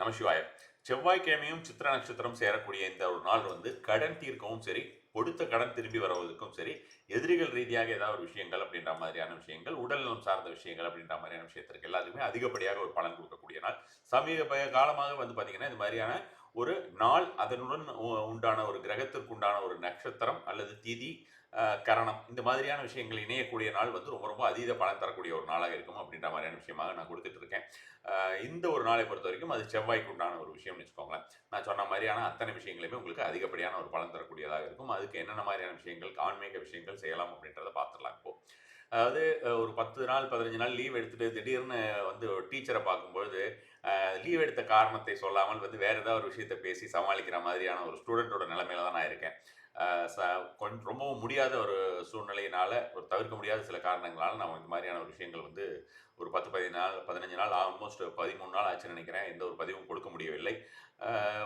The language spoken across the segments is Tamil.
நமசிவாய. செவ்வாய்க்கிழமையும் சித்திர நட்சத்திரம் சேரக்கூடிய இந்த ஒரு நாள் வந்து கடன் தீர்க்கவும் சரி கொடுத்த கடன் திரும்பி வருவதற்கும் சரி எதிரிகள் ரீதியாக ஏதாவது ஒரு விஷயங்கள் அப்படின்ற மாதிரியான விஷயங்கள் உடல்நலம் சார்ந்த விஷயங்கள் அப்படின்ற மாதிரியான விஷயத்திற்கு எல்லாத்துக்குமே அதிகப்படியாக ஒரு பலன் கொடுக்கக்கூடிய நாள். சமீப காலமாக வந்து பார்த்தீங்கன்னா இந்த மாதிரியான ஒரு நாள் அதனுடன் உண்டான ஒரு கிரகத்திற்கு உண்டான ஒரு நட்சத்திரம் அல்லது திதி கரணம். இந்த மாதிரியான விஷயங்கள் இணையக்கூடிய நாள் வந்து ரொம்ப ரொம்ப அதீத பலன் தரக்கூடிய ஒரு நாளாக இருக்கும் அப்படின்ற மாதிரியான விஷயமாக நான் கொடுத்துட்டு இருக்கேன். இந்த ஒரு நாளை பொறுத்த வரைக்கும் அது செவ்வாய்க்கு உண்டான ஒரு விஷயம்னு வச்சுக்கோங்களேன். நான் சொன்ன மாதிரியான அத்தனை விஷயங்களுமே உங்களுக்கு அதிகப்படியான ஒரு பலன் தரக்கூடியதாக இருக்கும். அதுக்கு என்னென்ன மாதிரியான விஷயங்கள் ஆன்மீக விஷயங்கள் செய்யலாம் அப்படின்றத பார்த்துடலாம் இப்போ. அதாவது ஒரு பத்து நாள் பதினஞ்சு நாள் லீவ் எடுத்துட்டு திடீர்னு வந்து டீச்சரை பார்க்கும்பொழுது லீவ் எடுத்த காரணத்தை சொல்லாமல் வந்து வேறு ஏதாவது ஒரு விஷயத்தை பேசி சமாளிக்கிற மாதிரியான ஒரு ஸ்டூடெண்ட்டோட நிலைமையில தான் நான் இருக்கேன். ரொம்பவும் முடியாத ஒரு சூழ்நிலையினால ஒரு தவிர்க்க முடியாத சில காரணங்களால் நம்ம இந்த மாதிரியான ஒரு விஷயங்கள் வந்து ஒரு பத்து பதினஞ்சு நாள் பதினஞ்சு நாள் ஆல்மோஸ்ட் பதிமூணு நாள் ஆச்சுன்னு நினைக்கிறேன். எந்த ஒரு பதிவும் கொடுக்க முடியவில்லை.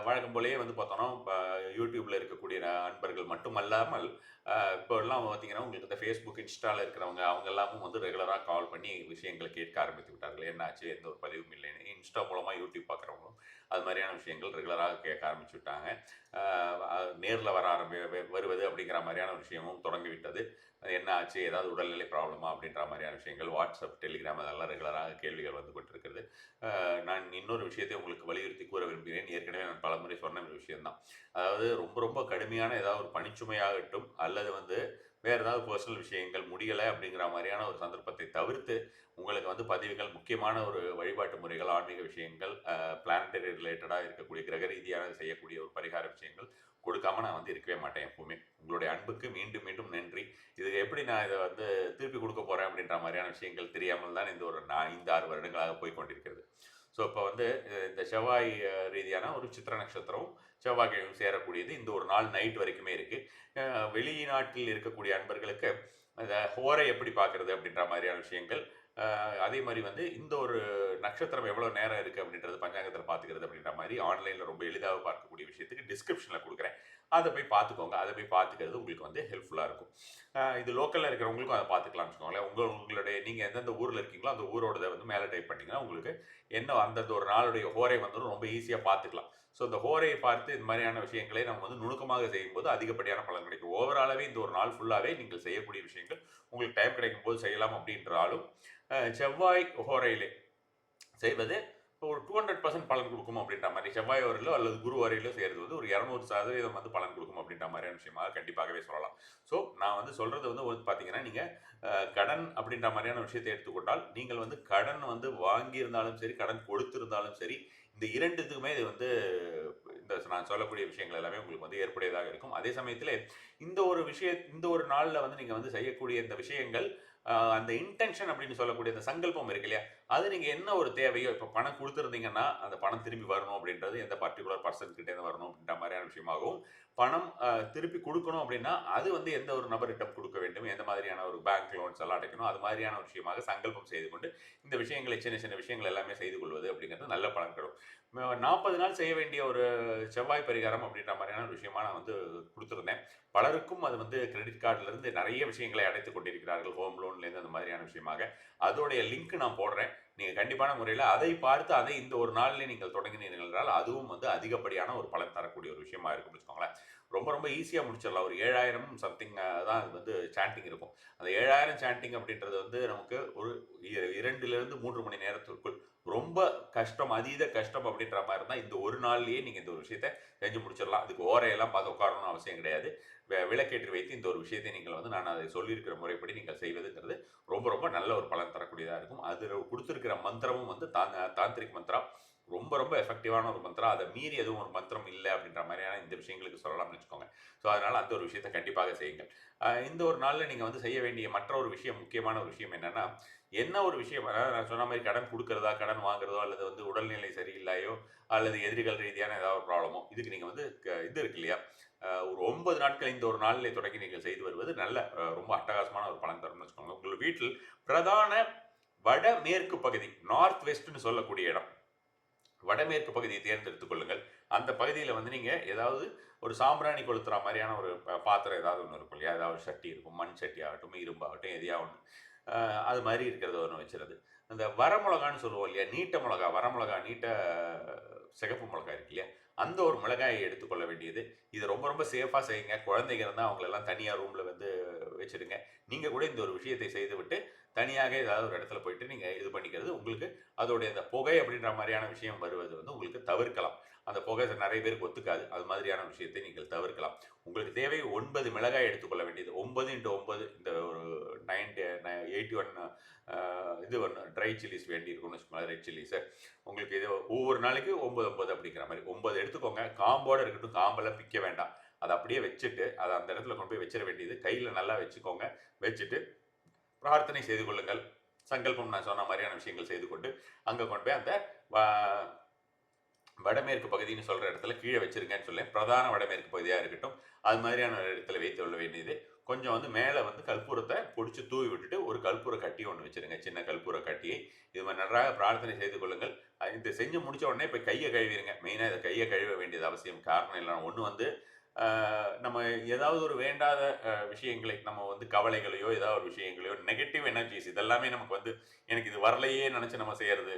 வழக்கம் போலேயே வந்து பார்த்தோன்னா இப்போ யூடியூப்பில் இருக்கக்கூடிய அன்பர்கள் மட்டுமல்லாமல் இப்போல்லாம் இப்போ எல்லாம் பார்த்தீங்கன்னா உங்களுக்கு இந்த ஃபேஸ்புக் இன்ஸ்டாவில் இருக்கிறவங்க அவங்க எல்லாமும் வந்து ரெகுலராக கால் பண்ணி விஷயங்களை கேட்க ஆரம்பித்து விட்டார்கள். என்னாச்சு எந்த ஒரு பதிவும் இல்லைன்னு. இன்ஸ்டா மூலமாக யூடியூப் பார்க்குறவங்களும் அது மாதிரியான விஷயங்கள் ரெகுலராக கேட்க ஆரம்பிச்சு விட்டாங்க. நேரில் வர ஆரம்பி வருவது அப்படிங்கிற மாதிரியான விஷயமும் தொடங்கிவிட்டது என்ன ஆச்சு? ஏதாவது உடல்நிலை ப்ராப்ளமா அப்படின்ற மாதிரியான விஷயங்கள் வாட்ஸ்அப் டெலிகிராம் அதெல்லாம் ரெகுலராக கேள்விகள் வந்து கொண்டிருக்கிறது. நான் இன்னொரு விஷயத்தை உங்களுக்கு வலியுறுத்தி கூற விரும்புகிறேன். ஏற்கனவே நான் பலமுறை சொன்ன ஒரு விஷயம்தான். அதாவது ரொம்ப ரொம்ப கடுமையான ஏதாவது ஒரு பணிச்சுமையாகட்டும் அல்லது வந்து வேறு ஏதாவது பர்சனல் விஷயங்கள் முடியலை அப்படிங்கிற மாதிரியான ஒரு சந்தர்ப்பத்தை தவிர்த்து உங்களுக்கு வந்து பதிவுகள் முக்கியமான ஒரு வழிபாட்டு முறைகள் ஆன்மீக விஷயங்கள் பிளானட்டரி ரிலேட்டடாக இருக்கக்கூடிய கிரக ரீதியான செய்யக்கூடிய ஒரு பரிகார விஷயங்கள் கொடுக்காம நான் வந்து இருக்கவே மாட்டேன் எப்பவுமே. உங்களுடைய அன்புக்கு மீண்டும் மீண்டும் நன்றி. இது எப்படி நான் இதை வந்து திருப்பி கொடுக்க போகிறேன் அப்படின்ற மாதிரியான விஷயங்கள் தெரியாமல் தான் இந்த ஒரு நான் இந்த ஆறு வருடங்களாக போய் கொண்டிருக்கிறது. ஸோ இப்போ வந்து இந்த செவ்வாய் ரீதியான ஒரு சித்திர நட்சத்திரம் செவ்வாய்க்கிழமை சேரக்கூடியது. இந்த ஒரு நாள் நைட் வரைக்குமே இருக்குது வெளிநாட்டில் இருக்கக்கூடிய அன்பர்களுக்கு அந்த ஹோரை எப்படி பார்க்குறது அப்படின்ற மாதிரியான விஷயங்கள் அதே மாதிரி வந்து இந்த ஒரு நட்சத்திரம் எவ்வளோ நேரம் இருக்குது அப்படின்றது பஞ்சாங்கத்தில் பார்த்துக்கிறது அப்படின்ற மாதிரி ஆன்லைனில் ரொம்ப எளிதாக பார்க்கக்கூடிய விஷயத்துக்கு டிஸ்கிரிப்ஷனில் கொடுக்குறேன். அதை போய் பார்த்துக்கோங்க. அதை போய் பார்த்துக்கிறது உங்களுக்கு வந்து ஹெல்ப்ஃபுல்லாக இருக்கும். இது லோக்கலில் இருக்கிறவங்களுக்கும் அதை பார்த்துக்கலாம்னு வச்சுக்கோங்களேன். உங்கள் உங்களுடைய நீங்கள் எந்தெந்த ஊரில் இருக்கீங்களோ அந்த ஊரோடதை வந்து மேலே டைப் பண்ணிங்கன்னா உங்களுக்கு என்ன அந்தந்த ஒரு நாளுடைய ஹோரை வந்து ரொம்ப ஈஸியாக பார்த்துக்கலாம். ஸோ இந்த ஹோரையை பார்த்து இந்த மாதிரியான விஷயங்களை நம்ம வந்து நுணுக்கமாக செய்யும்போது அதிகப்படியான பலன் கிடைக்கும். ஓவராலாகவே இந்த ஒரு நாள் ஃபுல்லாகவே நீங்கள் செய்யக்கூடிய விஷயங்கள் உங்களுக்கு டைம் கிடைக்கும் போது செய்யலாம் அப்படின்றாலும் செவ்வாய் ஹோரையிலே செய்வது ஒரு டூ ஹண்ட்ரட் பர்சன்ட் பலன் கொடுக்கும் அப்படின்ற மாதிரி செவ்வாய் வரையிலோ அல்லது குரு வரையிலோ செய்கிறது வந்து ஒரு இரநூறு சதவீதம் வந்து பலன் கொடுக்கும் அப்படின்ற மாதிரியான விஷயமாக கண்டிப்பாகவே சொல்லலாம். ஸோ நான் வந்து சொல்கிறது வந்து வந்து பார்த்தீங்கன்னா நீங்கள் கடன் அப்படின்ற மாதிரியான விஷயத்தை எடுத்துக்கொண்டால் நீங்கள் வந்து கடன் வந்து வாங்கியிருந்தாலும் சரி கடன் கொடுத்திருந்தாலும் சரி இந்த இரண்டுத்துக்குமே இது வந்து இந்த நான் சொல்லக்கூடிய விஷயங்கள் எல்லாமே உங்களுக்கு வந்து ஏற்புடையதாக இருக்கும். அதே சமயத்தில் இந்த ஒரு விஷய இந்த ஒரு நாளில் வந்து நீங்கள் வந்து செய்யக்கூடிய இந்த விஷயங்கள் அந்த இன்டென்ஷன் அப்படின்னு சொல்லக்கூடிய அந்த சங்கல்பம் இருக்கு இல்லையா? அது நீங்கள் என்ன ஒரு தேவையோ இப்போ பணம் கொடுத்துருந்தீங்கன்னா அந்த பணம் திரும்பி வரணும் அப்படின்றது எந்த பர்டிகுலர் பர்சன் கிட்டே வரணும் அப்படின்ற மாதிரியான விஷயமாகவும் பணம் திருப்பி கொடுக்கணும் அப்படின்னா அது வந்து எந்த ஒரு நபரிடம் கொடுக்க வேண்டும்? எந்த மாதிரியான ஒரு பேங்க் லோன்ஸ் எல்லாம் அடைக்கணும்? அது மாதிரியான விஷயமாக சங்கல்பம் செய்து கொண்டு இந்த விஷயங்களை சின்ன சின்ன விஷயங்கள் எல்லாமே செய்து கொள்வது அப்படிங்கிறது நல்ல பலன் தரும். நாற்பது நாள் செய்ய வேண்டிய ஒரு செவ்வாய் பரிகாரம் அப்படின்ற மாதிரியான ஒரு விஷயமா நான் வந்து கொடுத்துருந்தேன். பலருக்கும் அது வந்து கிரெடிட் கார்டுலேருந்து நிறைய விஷயங்களை அடைத்து கொண்டிருக்கிறார்கள். ஹோம் லோன்லேருந்து அந்த மாதிரியான விஷயமாக. அதோடைய லிங்க் நான் போடுறேன். நீங்கள் கண்டிப்பான முறையில் அதை பார்த்து அதை இந்த ஒரு நாளில் நீங்கள் தொடங்கினீர்கள் என்றால் அதுவும் வந்து அதிகப்படியான ஒரு பலன் தரக்கூடிய ஒரு விஷயமா இருக்கும்னு வச்சுக்கோங்களேன். ரொம்ப ரொம்ப ஈஸியாக முடிச்சிடலாம். ஒரு ஏழாயிரம் சம்திங் தான் அது வந்து சாண்டிங் இருக்கும். அந்த ஏழாயிரம் சாண்டிங் அப்படின்றது வந்து நமக்கு ஒரு இ- மூன்று மணி நேரத்திற்குள் ரொம்ப கஷ்டம் அதீத கஷ்டம் அப்படின்ற மாதிரி இருந்தால் இந்த ஒரு நாள்லேயே நீங்கள் இந்த ஒரு விஷயத்தை செஞ்சு முடிச்சிடலாம். அதுக்கு ஓரையெல்லாம் பார்த்து உட்காரணும்னு அவசியம் கிடையாது. விளக்கேற்றி வைத்து இந்த ஒரு விஷயத்தை நீங்கள் வந்து நான் அதை சொல்லியிருக்கிற முறைப்படி நீங்கள் செய்வதுங்கிறது ரொம்ப ரொம்ப நல்ல ஒரு பலன் தரக்கூடியதாக இருக்கும். அதில் கொடுத்துருக்கிற மந்திரமும் வந்து தான் தாந்திரிக் மந்திரம். ரொம்ப ரொம்ப எஃபெக்டிவான ஒரு மந்திரம் அதை மீறி எதுவும் ஒரு மந்திரம் இல்லை அப்படின்ற மாதிரியான இந்த விஷயங்களுக்கு சொல்லலாம்னு வச்சுக்கோங்க. ஸோ அதனால் அந்த ஒரு விஷயத்தை கண்டிப்பாக செய்யுங்கள். இந்த ஒரு நாளில் நீங்கள் வந்து செய்ய வேண்டிய மற்ற ஒரு விஷயம் முக்கியமான ஒரு விஷயம் என்னென்னா என்ன ஒரு விஷயம் அதாவது நான் சொன்ன மாதிரி கடன் கொடுக்குறதா கடன் வாங்குறதோ அல்லது வந்து உடல்நிலை சரியில்லையோ அல்லது எதிரிகள் ரீதியான ஏதாவது ஒரு ப்ராப்ளமோ இதுக்கு நீங்கள் வந்து க- இது இருக்கு இல்லையா? ஒரு ஒன்பது நாட்கள் இந்த ஒரு நாளில் தொடங்கி நீங்கள் செய்து வருவது நல்ல ரொம்ப அட்டகாசமான ஒரு பலன் தரும்னு வச்சுக்கோங்க. உங்கள் வீட்டில் பிரதான வட மேற்கு பகுதி நார்த் வெஸ்ட்னு சொல்லக்கூடிய இடம். வடமேற்கு பகுதியை தேர்ந்தெடுத்துக் கொள்ளுங்கள். அந்த பகுதியில் வந்து நீங்கள் ஏதாவது ஒரு சாம்பிராணி கொளுத்துற மாதிரியான ஒரு பாத்திரம் ஏதாவது ஒன்று இருக்கும் இல்லையா? ஏதாவது ஒரு சட்டி இருக்கும். மண் சட்டி ஆகட்டும் இரும்பாகட்டும் எதையா ஒன்று அது மாதிரி இருக்கிறத ஒன்று வச்சுருது. இந்த வரமிளகான்னு சொல்லுவோம் இல்லையா? நீட்ட மிளகா வரமிளகா நீட்ட சிகப்பு மிளகா இருக்கு இல்லையா? அந்த ஒரு மிளகாயை எடுத்துக்கொள்ள வேண்டியது. இது ரொம்ப ரொம்ப சேஃபாக செய்யுங்க. குழந்தைங்க இருந்தால் அவங்களெல்லாம் தனியாக ரூமில் வந்து வச்சுடுங்க. நீங்கள் கூட இந்த ஒரு விஷயத்தை செய்துவிட்டு தனியாக ஏதாவது ஒரு இடத்துல போயிட்டு நீங்கள் இது பண்ணிக்கிறது உங்களுக்கு அதோடைய அந்த புகை அப்படின்ற மாதிரியான விஷயம் வருவது வந்து உங்களுக்கு தவிர்க்கலாம். அந்த புகை நிறைய பேருக்கு ஒத்துக்காது. அது மாதிரியான விஷயத்தை நீங்கள் தவிர்க்கலாம். உங்களுக்கு தேவை ஒன்பது மிளகாய் எடுத்துக்கொள்ள வேண்டியது. ஒன்பது இன்ட்டு ஒன்பது இந்த ஒரு நைன் எயிட்டி ஒன் இது ஒன்று ட்ரை சில்லிஸ் வேண்டி இருக்கும்னு வச்சுக்கோங்களேன் ரெட் சில்லிஸு உங்களுக்கு இது ஒவ்வொரு நாளைக்கு ஒம்பது ஒம்பது அப்படிங்கிற மாதிரி. ஒம்பது எடுத்துக்கோங்க. காம்போட இருக்கட்டும் காம்பெல்லாம் பிக்க வேண்டாம். அதை அப்படியே வச்சுட்டு அதை அந்த இடத்துல கொண்டு போய் வச்சிட வேண்டியது. கையில் நல்லா வச்சுக்கோங்க. வச்சுட்டு பிரார்த்தனை செய்து கொள்ளுங்கள். சங்கல்பம் நான் சொன்ன மாதிரியான விஷயங்கள் செய்து கொண்டு அங்கே கொண்டு போய் அந்த வ- வடமேற்கு பகுதின்னு சொல்கிற இடத்துல கீழே வச்சிருங்கன்னு சொல்லேன். பிரதான வடமேற்கு பகுதியாக இருக்கட்டும். அது மாதிரியான ஒரு இடத்துல வைத்து கொள்ள வேண்டியது. கொஞ்சம் வந்து மேலே வந்து கற்பூரத்தை பிடிச்சி தூவி விட்டுட்டு ஒரு கற்பூர கட்டி ஒன்று வச்சிருங்க. சின்ன கற்பூர கட்டியை இது மாதிரி நன்றாக பிரார்த்தனை செய்து கொள்ளுங்கள். அஹ் இது செஞ்சு முடித்த உடனே இப்போ கையை கழுவிடுங்க. மெயினாக இதை கையை கழுவ வேண்டியது அவசியம். காரணம் இல்லை ஒன்று வந்து நம்ம ஏதாவது ஒரு வேண்டாத விஷயங்களை நம்ம வந்து கவலைகளையோ ஏதாவது ஒரு விஷயங்களையோ நெகட்டிவ் எனர்ஜிஸ் இதெல்லாமே நமக்கு வந்து எனக்கு இது வரலையே நினச்சி நம்ம செய்கிறது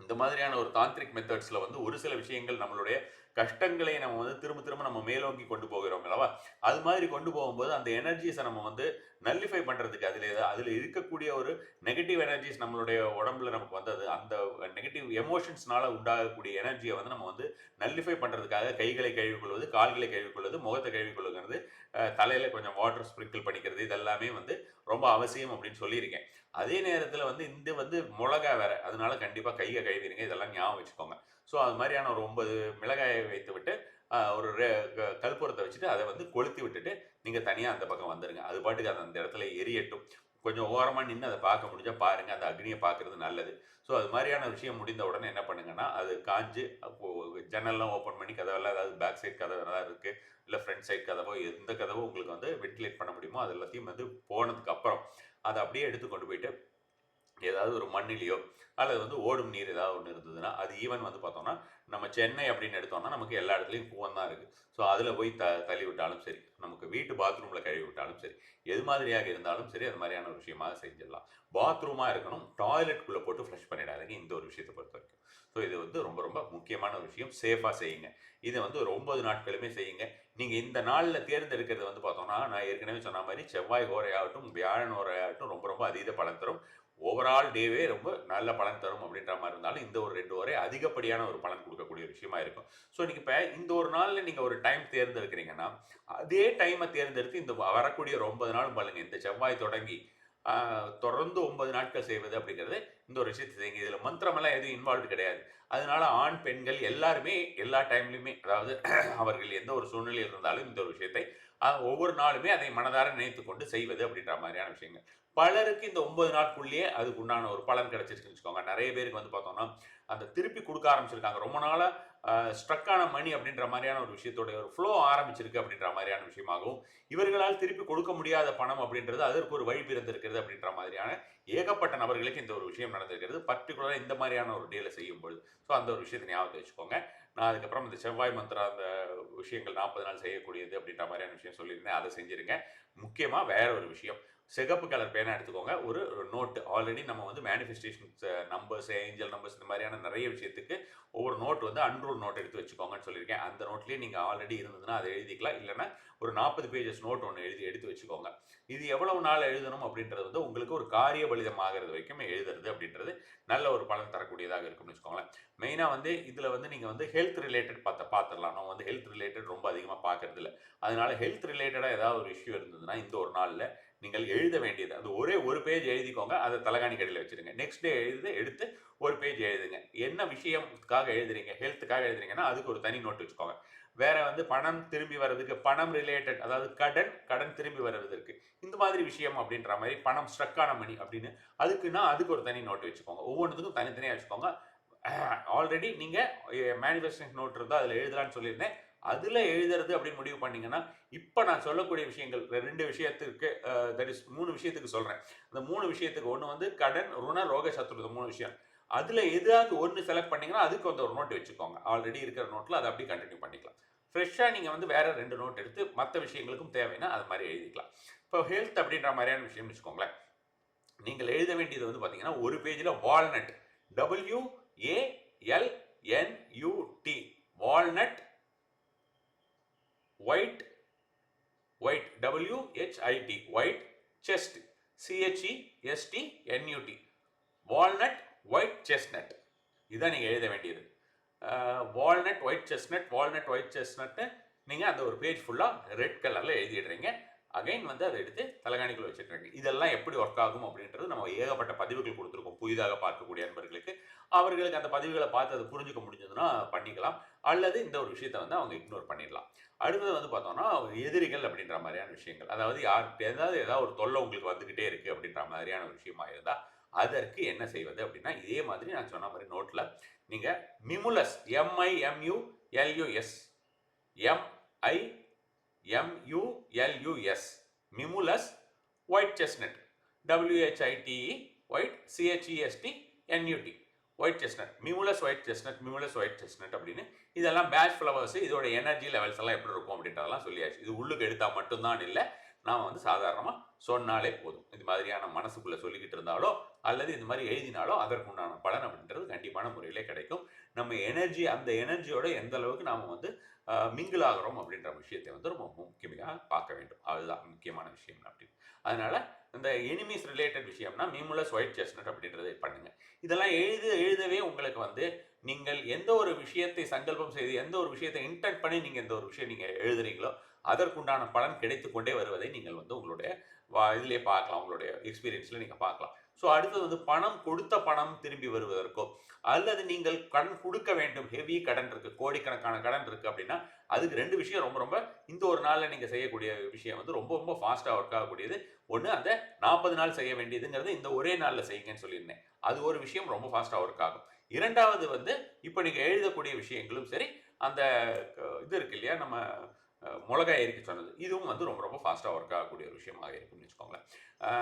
இந்த மாதிரியான ஒரு தாந்திரிக் மெத்தட்ஸில் வந்து ஒரு சில விஷயங்கள் நம்மளுடைய கஷ்டங்களை நம்ம வந்து திரும்ப திரும்ப நம்ம மேலோங்கி கொண்டு போகிறோம் அல்லவா? அது மாதிரி கொண்டு போகும்போது அந்த எனர்ஜிஸை நம்ம வந்து நல்லிஃபை பண்ணுறதுக்கு அதில் அதில் இருக்கக்கூடிய ஒரு நெகட்டிவ் எனர்ஜிஸ் நம்மளுடைய உடம்புல நமக்கு வந்து அது அந்த நெகட்டிவ் எமோஷன்ஸ்னால உண்டாகக்கூடிய எனர்ஜியை வந்து நம்ம வந்து நல்லிஃபை பண்ணுறதுக்காக கைகளை கழுவிக்கொள்வது கால்களை கழுவிக்கொள்வது முகத்தை கழுவிக்கொள்ளுங்கிறது தலையில் கொஞ்சம் வாட்டர் ஸ்ப்ரிங்கிள் பண்ணிக்கிறது இதெல்லாமே வந்து ரொம்ப அவசியம் அப்படின்னு சொல்லியிருக்கேன். அதே நேரத்தில் வந்து இந்த வந்து மிளகா வேற அதனால கண்டிப்பாக கையை கழுவிடுங்க இதெல்லாம் ஞாபகம் வச்சுக்கோங்க. ஸோ அது மாதிரியான ஒரு ஒன்பது மிளகாயை வைத்து விட்டு ஒரு க- கற்பூரத்தை வச்சுட்டு அதை வந்து கொளுத்தி விட்டுட்டு நீங்கள் தனியாக அந்த பக்கம் வந்துடுங்க அது பாட்டுக்கு அது அந்த இடத்துல எரியட்டும். கொஞ்சம் ஓரமாக நின்று அதை பார்க்க முடிஞ்சால் பாருங்கள் அந்த அக்னியை பார்க்கறது நல்லது. ஸோ அது மாதிரியான விஷயம் முடிந்த உடனே என்ன பண்ணுங்கன்னா அது காஞ்சு ஜன்னல்லாம் ஓப்பன் பண்ணி கதவெல்லாம் அதாவது பேக் சைட் கதவு ஏதாவது இருக்குது இல்லை ஃப்ரண்ட் சைட் கதவோ எந்த கதவோ உங்களுக்கு வந்து வென்டிலேட் பண்ண முடியுமோ அது எல்லாத்தையும் வந்து போனதுக்கு அப்புறம் அதை அப்படியே எடுத்து கொண்டு போயிட்டு ஏதாவது ஒரு மண்ணிலையோ அல்லது வந்து ஓடும் நீர் ஏதாவது ஒன்று இருந்ததுன்னா அது ஈவன் வந்து பார்த்தோம்னா நம்ம சென்னை அப்படின்னு எடுத்தோம்னா நமக்கு எல்லா இடத்துலையும் கூவம் தான் இருக்குது ஸோ அதில் போய் த தள்ளி விட்டாலும் சரி நமக்கு வீட்டு பாத்ரூமில் கழுவி விட்டாலும் சரி எது மாதிரியாக இருந்தாலும் சரி அது மாதிரியான ஒரு விஷயமாக செஞ்சிடலாம். பாத்ரூமாக இருக்கணும் டாய்லெட்குள்ளே போட்டு ஃப்ளஷ் பண்ணிடாதீங்க இந்த ஒரு விஷயத்தை பொறுத்த வரைக்கும். ஸோ இது வந்து ரொம்ப ரொம்ப முக்கியமான ஒரு விஷயம். சேஃபாக செய்யுங்க. இதை வந்து ஒரு ஒம்பது நாட்களுமே செய்யுங்க. நீங்கள் இந்த நாளில் தேர்ந்தெடுக்கிறது வந்து பார்த்தோம்னா நான் ஏற்கனவே சொன்ன மாதிரி செவ்வாய் ஓரையாகட்டும் வியாழன் ஓரையாகட்டும் ரொம்ப ரொம்ப அதீத பலன் தரும். ஓவரால் டேவே ரொம்ப நல்ல பலன் தரும் அப்படின்ற மாதிரி இருந்தாலும் இந்த ஒரு ரெண்டு வரை அதிகப்படியான ஒரு பலன் கொடுக்கக்கூடிய விஷயமா இருக்கும். ஸோ நீங்கள் இப்போ இந்த ஒரு நாளில் நீங்கள் ஒரு டைம் தேர்ந்தெடுக்கிறீங்கன்னா அதே டைமை தேர்ந்தெடுத்து இந்த வரக்கூடிய ஒரு ஒன்பது நாள் பாருங்கள் இந்த செவ்வாய் தொடங்கி தொடர்ந்து ஒன்பது நாட்கள் செய்வது அப்படிங்கிறது இந்த ஒரு விஷயத்தை செய்யுங்க. இதில் மந்திரமெல்லாம் எதுவும் இன்வால்வ் கிடையாது. அதனால ஆண் பெண்கள் எல்லாருமே எல்லா டைம்லையுமே அதாவது அவர்கள் எந்த ஒரு சூழ்நிலையில் இருந்தாலும் இந்த ஒரு விஷயத்தை ஒவ்வொரு நாளுமே அதை மனதார நினைத்து கொண்டு செய்வது அப்படின்ற மாதிரியான விஷயங்கள். பலருக்கு இந்த ஒன்பது நாட்குள்ளேயே அதுக்கு உண்டான ஒரு பலன் கிடைச்சிருக்குன்னு வச்சுக்கோங்க. நிறைய பேருக்கு வந்து பார்த்தோம்னா அந்த திருப்பி கொடுக்க ஆரம்பிச்சிருக்காங்க. ரொம்ப நாளாக ஸ்ட்ரக்கான மணி அப்படின்ற மாதிரியான ஒரு விஷயத்தோட ஒரு ஃப்ளோ ஆரம்பிச்சிருக்கு அப்படின்ற மாதிரியான விஷயமாகவும் இவர்களால் திருப்பி கொடுக்க முடியாத பணம் அப்படின்றது அதற்கு ஒரு வழி பிறந்திருக்கிறது அப்படின்ற மாதிரியான ஏகப்பட்ட நபர்களுக்கு இந்த ஒரு விஷயம் நடந்திருக்கிறது. பர்டிகுலராக இந்த மாதிரியான ஒரு டீலை செய்யும்பொழுது. ஸோ அந்த ஒரு விஷயத்தை ஞாபகத்தை வச்சுக்கோங்க. நான் அதுக்கப்புறம் இந்த செவ்வாய் மந்திரா அந்த விஷயங்கள் நாற்பது நாள் செய்யக்கூடியது அப்படின்ற மாதிரியான விஷயம் சொல்லியிருந்தேன். அதை செஞ்சிருங்க முக்கியமாக வேற ஒரு விஷயம். சிகப்பு கலர் பேனா எடுத்துக்கோங்க. ஒரு நோட்டு ஆல்ரெடி நம்ம வந்து மேனிஃபெஸ்டேஷன்ஸ் நம்பர்ஸ் ஏஞ்சல் நம்பர்ஸ் இந்த மாதிரியான நிறைய விஷயத்துக்கு ஒவ்வொரு நோட் வந்து அன்ரூல் நோட் எடுத்து வச்சுக்கோங்கன்னு சொல்லியிருக்கேன். அந்த நோட்லேயே நீங்கள் ஆல்ரெடி இருந்ததுன்னா அதை எழுதிக்கலாம். இல்லைன்னா ஒரு நாற்பது பேஜஸ் நோட் ஒன்று எழுதி எடுத்து வச்சுக்கோங்க. இது எவ்வளவு நாள் எழுதணும் அப்படின்றது வந்து உங்களுக்கு ஒரு காரிய பலிதம் ஆகிறது வரைக்கும் எழுதுறது அப்படின்றது நல்ல ஒரு பலன் தரக்கூடியதாக இருக்கும்னு வச்சுக்கோங்களேன். மெயினாக வந்து இதில் வந்து நீங்கள் வந்து ஹெல்த் ரிலேட்டட் பார்த்த பார்த்துடலாம். நம்ம வந்து ஹெல்த் ரிலேட்டட் ரொம்ப அதிகமாக பார்க்கறது இல்லை அதனால ஹெல்த் ரிலேட்டடாக ஏதாவது ஒரு இஷ்யூ இருந்ததுன்னா இந்த ஒரு நாளில் நீங்கள் எழுத வேண்டியது. அது ஒரே ஒரு பேஜ் எழுதிக்கோங்க. அதை தலகாணி கடையில் வச்சுருங்க. நெக்ஸ்ட் டே எழுது எடுத்து ஒரு பேஜ் எழுதுங்க. என்ன விஷயத்துக்காக எழுதுறீங்க? ஹெல்த்துக்காக எழுதுறீங்கன்னா அதுக்கு ஒரு தனி நோட் வச்சுக்கோங்க. வேற வந்து பணம் திரும்பி வர்றதுக்கு பணம் ரிலேட்டட் அதாவது கடன் கடன் திரும்பி வர்றதுக்கு இந்த மாதிரி விஷயம் அப்படின்ற மாதிரி பணம் ஸ்ட்ரக்கான மணி அப்படின்னு அதுக்குன்னா அதுக்கு ஒரு தனி நோட் வச்சுக்கோங்க. ஒவ்வொன்றுத்துக்கும் தனித்தனியாக வச்சுக்கோங்க. ஆல்ரெடி நீங்கள் மேனிஃபெஸ்டேஷன் நோட் இருந்தால் அதில் எழுதலாம்னு சொல்லியிருந்தேன். அதில் எழுதுறது அப்படின்னு முடிவு பண்ணிங்கன்னா இப்போ நான் சொல்லக்கூடிய விஷயங்கள் ரெண்டு விஷயத்துக்கு தட் இஸ் மூணு விஷயத்துக்கு சொல்கிறேன் அந்த மூணு விஷயத்துக்கு ஒன்று வந்து கடன் ருண ரோக சத்துருது மூணு விஷயம். அதில் எதாவது ஒன்று செலக்ட் பண்ணிங்கன்னா அதுக்கு வந்து ஒரு நோட் வச்சுக்கோங்க. ஆல்ரெடி இருக்கிற நோட்டில் அதை அப்படி கண்டினியூ பண்ணிக்கலாம். ஃப்ரெஷ்ஷாக நீங்கள் வந்து வேறு ரெண்டு நோட் எடுத்து மற்ற விஷயங்களுக்கும் தேவைன்னா அது மாதிரி எழுதிக்கலாம். இப்போ ஹெல்த் அப்படின்ற மாதிரியான விஷயம் வச்சுக்கோங்களேன். நீங்கள் எழுத வேண்டியது வந்து பார்த்தீங்கன்னா ஒரு பேஜில் walnut W walnut white white W H I T white chest C H E S T N U T walnut white chestnut இதான் நீங்கள் எழுத வேண்டியது. Walnut white chestnut walnut white chestnut நீங்கள் அந்த ஒரு பேஜ் ஃபுல்லாக ரெட் கலரில் எழுதிடுறீங்க. அகைன் வந்து அதை எடுத்து தலைகாணிக்குள்ள வச்சுக்கிறாங்க இதெல்லாம் எப்படி ஒர்க் ஆகும் அப்படின்றது நம்ம ஏகப்பட்ட பதிவுகள் கொடுத்துருக்கோம். புதிதாக பார்க்கக்கூடிய நண்பர்களுக்கு. அவர்களுக்கு அந்த பதிவுகளை பார்த்து அதை புரிஞ்சுக்க முடிஞ்சதுன்னா பண்ணிக்கலாம். அல்லது இந்த ஒரு விஷயத்தை வந்து அவங்க இக்னோர் பண்ணிடலாம். அடுத்தது வந்து பார்த்தோம்னா எதிரிகள் அப்படின்ற மாதிரியான விஷயங்கள். அதாவது யார் ஏதாவது ஏதாவது ஒரு தொல்லை உங்களுக்கு வந்துக்கிட்டே இருக்குது அப்படின்ற மாதிரியான ஒரு விஷயமா இருந்தால் அதற்கு என்ன செய்வது அப்படின்னா இதே மாதிரி நான் சொன்ன மாதிரி நோட்டில் நீங்கள் mimulus M I M U L U S M I L U S mimulus white chestnut W H I T E white C H E S T N U T white chestnut mimulus white chestnut mimulus white chestnut அப்படின்னு. இதெல்லாம் பேட்ச் ஃப்ளவர்ஸ் இதோட எனர்ஜி லெவல்ஸ் எல்லாம் எப்படி இருக்கும் அப்படின்றதெல்லாம் சொல்லியாச்சு. இது உள்ளுக்கு எடுத்தால் மட்டும்தான் இல்லை நாம் வந்து சாதாரணமாக சொன்னாலே போதும். இது மாதிரியான மனசுக்குள்ளே சொல்லிக்கிட்டு இருந்தாலோ அல்லது இந்த மாதிரி எழுதினாலோ அதற்குண்டான பலன் அப்படின்றது கண்டிப்பான முறையிலே கிடைக்கும். நம்ம எனர்ஜி அந்த எனர்ஜியோட எந்த அளவுக்கு நாம் வந்து மிங்கிள் ஆகிறோம் அப்படின்ற விஷயத்தை வந்து ரொம்ப முக்கியமாக பார்க்க வேண்டும். அதுதான் முக்கியமான விஷயம் அப்படின்னு அதனால இந்த எனிமீஸ் ரிலேட்டட் விஷயம்னா மீமுலஸ் ஒயிட் செஸ்னட் அப்படின்றதை பண்ணுங்கள் இதெல்லாம் எழுத எழுதவே உங்களுக்கு வந்து நீங்கள் எந்த ஒரு விஷயத்தை சங்கல்பம் செய்து எந்த ஒரு விஷயத்தை இன்டெக்ட் பண்ணி நீங்கள் எந்த ஒரு விஷயம் நீங்கள் எழுதுறீங்களோ அதற்குண்டான பலன் கிடைத்து கொண்டே வருவதை நீங்கள் வந்து உங்களுடைய இதிலே பார்க்கலாம். உங்களுடைய எக்ஸ்பீரியன்ஸில் நீங்கள் பார்க்கலாம். ஸோ அடுத்தது வந்து பணம் கொடுத்த பணம் திரும்பி வருவதற்கோ அல்லது நீங்கள் கடன் கொடுக்க வேண்டும் ஹெவி கடன் இருக்குது கோடிக்கணக்கான கடன் இருக்குது அப்படின்னா அதுக்கு ரெண்டு விஷயம் ரொம்ப ரொம்ப இந்த ஒரு நாளில் நீங்கள் செய்யக்கூடிய விஷயம் வந்து ரொம்ப ரொம்ப ஃபாஸ்ட்டாக ஒர்க் ஆகக்கூடியது. ஒன்று அந்த நாற்பது நாள் செய்ய வேண்டியதுங்கிறது இந்த ஒரே நாளில் செய்யுங்கன்னு சொல்லியிருந்தேன். அது ஒரு விஷயம் ரொம்ப ஃபாஸ்ட்டாக ஒர்க் ஆகும். இரண்டாவது வந்து இப்போ நீங்கள் எழுதக்கூடிய விஷயங்களும் சரி அந்த இது இருக்கு இல்லையா நம்ம மிளகாய் எரிக்க சொன்னது. இதுவும் வந்து ரொம்ப ரொம்ப ஃபாஸ்ட்டாக ஒர்க் ஆகக்கூடிய ஒரு விஷயமாக இருக்கும்னு வச்சுக்கோங்களேன்.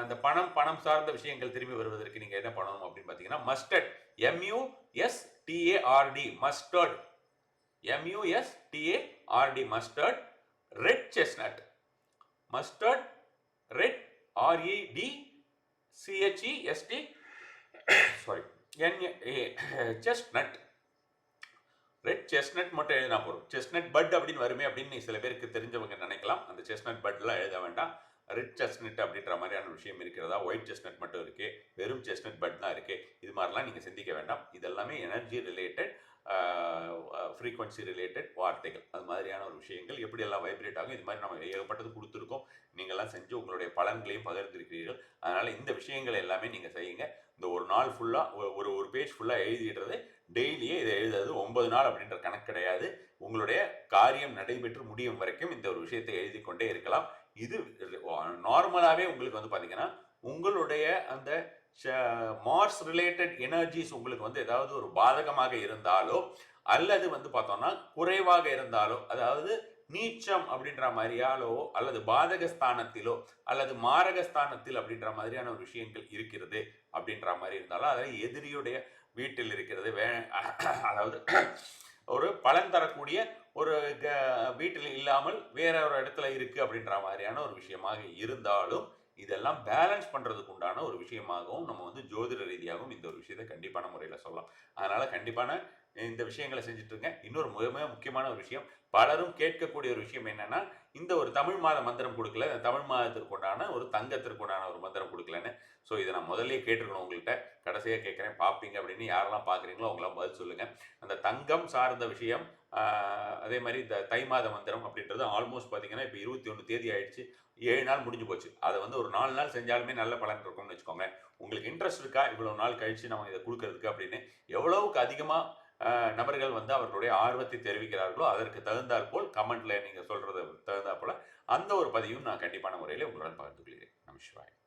இந்த பணம் பணம் சார்ந்த விஷயங்கள் திரும்பி வருவதற்கு நீங்கள் என்ன பண்ணணும் அப்படின்னு பார்த்தீங்கன்னா mustard எம்யூஎஸ்டிஏஆர்டி mustard MUS டிஏஆர்டி mustard red chestnut mustard red RET சிஹெச்இஎஸ்டி sorry என் செஸ்ட் நட் ரெட் செஸ்னட் மட்டும் எழுதினா போதும். செஸ்னட் பட் அப்படின்னு வருமே அப்படின்னு சில பேருக்கு தெரிஞ்சவங்க நினைக்கலாம். அந்த செஸ்னட் பட்லாம் எழுத வேண்டாம். ரெட் செஸ்னட் அப்படின்ற மாதிரியான விஷயம் இருக்கிறதா? ஒயிட் செஸ்னட் மட்டும் இருக்குது வெறும் செஸ்னட் பட் தான் இருக்குது இது மாதிரிலாம் நீங்கள் சிந்திக்க வேண்டாம். இதெல்லாமே எனர்ஜி ரிலேட்டட் ஃப்ரீக்வன்சி ரிலேட்டட் வார்த்தைகள். அது மாதிரியான ஒரு விஷயங்கள் எப்படியெல்லாம் வைப்ரேட் ஆகும்? இது மாதிரி நம்ம ஏகப்பட்டது கொடுத்துருக்கோம். நீங்கள்லாம் செஞ்சு உங்களுடைய பலன்களையும் பகிர்ந்திருக்கிறீர்கள். அதனால் இந்த விஷயங்கள் எல்லாமே நீங்கள் செய்யுங்க. இந்த ஒரு நாள் ஃபுல்லாக ஒரு ஒரு பேஜ் ஃபுல்லாக எழுதிடுறது டெய்லியே இதை எழுதுறது ஒன்பது நாள் அப்படின்ற கணக்கு கிடையாது. உங்களுடைய காரியம் நடைபெற்று முடியும் வரைக்கும் இந்த ஒரு விஷயத்தை எழுதி கொண்டே இருக்கலாம். இது நார்மலாகவே உங்களுக்கு வந்து பார்த்தீங்கன்னா உங்களுடைய அந்த மார்ஸ் ரிலேட்டட் எனர்ஜிஸ் உங்களுக்கு வந்து ஏதாவது ஒரு பாதகமாக இருந்தாலோ அல்லது வந்து பார்த்தோம்னா குறைவாக இருந்தாலோ அதாவது நீச்சம் அப்படின்ற மாதிரியாலோ அல்லது பாதகஸ்தானத்திலோ அல்லது மாரகஸ்தானத்தில் அப்படின்ற மாதிரியான ஒரு விஷயங்கள் இருக்கிறது அப்படின்ற மாதிரி இருந்தாலும் அதாவது எதிரியுடைய வீட்டில் இருக்கிறது வே அதாவது ஒரு பலன் தரக்கூடிய ஒரு வீட்டில் இல்லாமல் வேற ஒரு இடத்துல இருக்குது அப்படின்ற மாதிரியான ஒரு விஷயமாக இருந்தாலும் இதெல்லாம் பேலன்ஸ் பண்ணுறதுக்கு உண்டான ஒரு விஷயமாகவும் நம்ம வந்து ஜோதிட ரீதியாகவும் இந்த ஒரு விஷயத்தை கண்டிப்பான முறையில் சொல்லலாம். அதனால் கண்டிப்பான இந்த விஷயங்களை செஞ்சுட்டு இருக்கேன் இன்னொரு மிக மிக முக்கியமான ஒரு விஷயம் பலரும் கேட்கக்கூடிய ஒரு விஷயம் என்னன்னா இந்த ஒரு தமிழ் மாத மந்திரம் கொடுக்கல இந்த தமிழ் மாதத்திற்கு உண்டான ஒரு தங்கத்திற்கு உண்டான ஒரு மந்திரம் கொடுக்கலன்னு. ஸோ இதை நான் முதல்ல கேட்டிருக்கணும் உங்கள்கிட்ட. கடைசியாக கேட்குறேன் பார்ப்பீங்க அப்படின்னு யாரெல்லாம் பார்க்குறீங்களோ அவங்களாம் பதில் சொல்லுங்கள் அந்த தங்கம் சார்ந்த விஷயம் அதே மாதிரி இந்த தை மாத மந்திரம் அப்படின்றது ஆல்மோஸ்ட் பார்த்தீங்கன்னா இப்போ இருபத்தி ஒன்று தேதி ஆயிடுச்சு. ஏழு நாள் முடிஞ்சு போச்சு. அதை வந்து ஒரு நாலு நாள் செஞ்சாலுமே நல்ல பலன் இருக்கும்னு வச்சுக்கோங்க உங்களுக்கு இன்ட்ரெஸ்ட் இருக்கா? இவ்வளோ நாள் கழித்து நம்ம இதை கொடுக்கறதுக்கு அப்படின்னு எவ்வளவுக்கு அதிகமாக நபர்கள் வந்து அவர்களுடைய ஆர்வத்தை தெரிவிக்கிறார்களோ அதற்கு தகுந்தாற் போல் கமெண்ட்ல நீங்கள் சொல்றது தகுந்தாற் போல அந்த ஒரு பதிவும் நான் கண்டிப்பான முறையில் உங்களுடன் பகிர்ந்து கொள்கிறேன். நம சிவாய்.